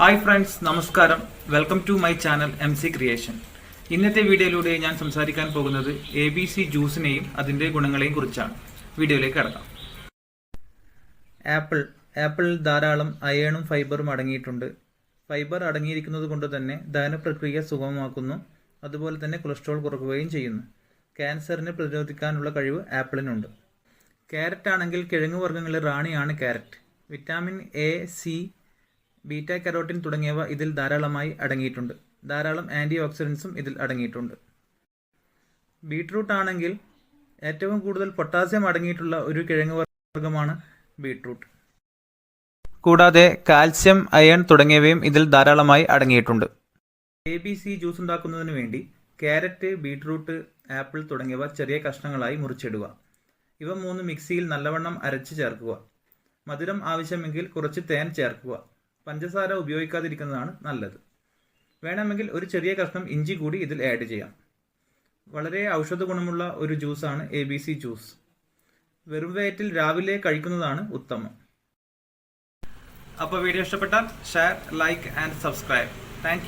Hi friends നമസ്കാരം. Welcome to my channel M C creation ഇന്നത്തെ വീഡിയോയിലൂടെ ഞാൻ സംസാരിക്കാൻ പോകുന്നത് എ ബി സി ജ്യൂസിനെയും അതിന്റെ ഗുണങ്ങളെയും കുറിച്ചാണ്. വീഡിയോയിലേക്ക് കടക്കാം. ആപ്പിൾ ആപ്പിളിൽ ധാരാളം അയേണും ഫൈബറും അടങ്ങിയിട്ടുണ്ട്. ഫൈബർ അടങ്ങിയിരിക്കുന്നത് കൊണ്ട് തന്നെ ദഹന പ്രക്രിയ സുഗമമാക്കുന്നു. അതുപോലെ തന്നെ കൊളസ്ട്രോൾ കുറക്കുകയും ചെയ്യുന്നു. ക്യാൻസറിനെ പ്രതിരോധിക്കാനുള്ള കഴിവ് ആപ്പിളിനുണ്ട് ക്യാരറ്റ് ആണെങ്കിൽ കിഴങ്ങ് വർഗങ്ങളിൽ റാണിയാണ് carrot vitamin A C beta carotene തുടങ്ങിയവ ഇതിൽ ധാരാളമായി അടങ്ങിയിട്ടുണ്ട്. ധാരാളം ആന്റി ഓക്സിഡൻസും ഇതിൽ അടങ്ങിയിട്ടുണ്ട്. ബീട്രൂട്ട് ആണെങ്കിൽ ഏറ്റവും കൂടുതൽ പൊട്ടാസ്യം അടങ്ങിയിട്ടുള്ള ഒരു കിഴങ്ങ് വർഗമാണ് ബീട്രൂട്ട്. കൂടാതെ കാൽസ്യം അയൺ തുടങ്ങിയവയും ഇതിൽ ധാരാളമായി അടങ്ങിയിട്ടുണ്ട്. എ ബി സി ജ്യൂസ് ഉണ്ടാക്കുന്നതിന് വേണ്ടി ക്യാരറ്റ് ബീട്രൂട്ട് ആപ്പിൾ തുടങ്ങിയവ ചെറിയ കഷ്ണങ്ങളായി മുറിച്ചിടുക. ഇവ മൂന്ന് മിക്സിയിൽ നല്ലവണ്ണം അരച്ച് ചേർക്കുക. മധുരം ആവശ്യമെങ്കിൽ കുറച്ച് തേൻ ചേർക്കുക. പഞ്ചസാര ഉപയോഗിക്കാതിരിക്കുന്നതാണ് നല്ലത്. വേണമെങ്കിൽ ഒരു ചെറിയ കഷ്ണം ഇഞ്ചി കൂടി ഇതിൽ ആഡ് ചെയ്യാം. വളരെ ഔഷധ ഗുണമുള്ള ഒരു ജ്യൂസാണ് എ ബി സി ജ്യൂസ് വെറും വയറ്റിൽ രാവിലെ കഴിക്കുന്നതാണ് ഉത്തമം. അപ്പോൾ വീഡിയോ ഇഷ്ടപ്പെട്ടാൽ share like and subscribe thank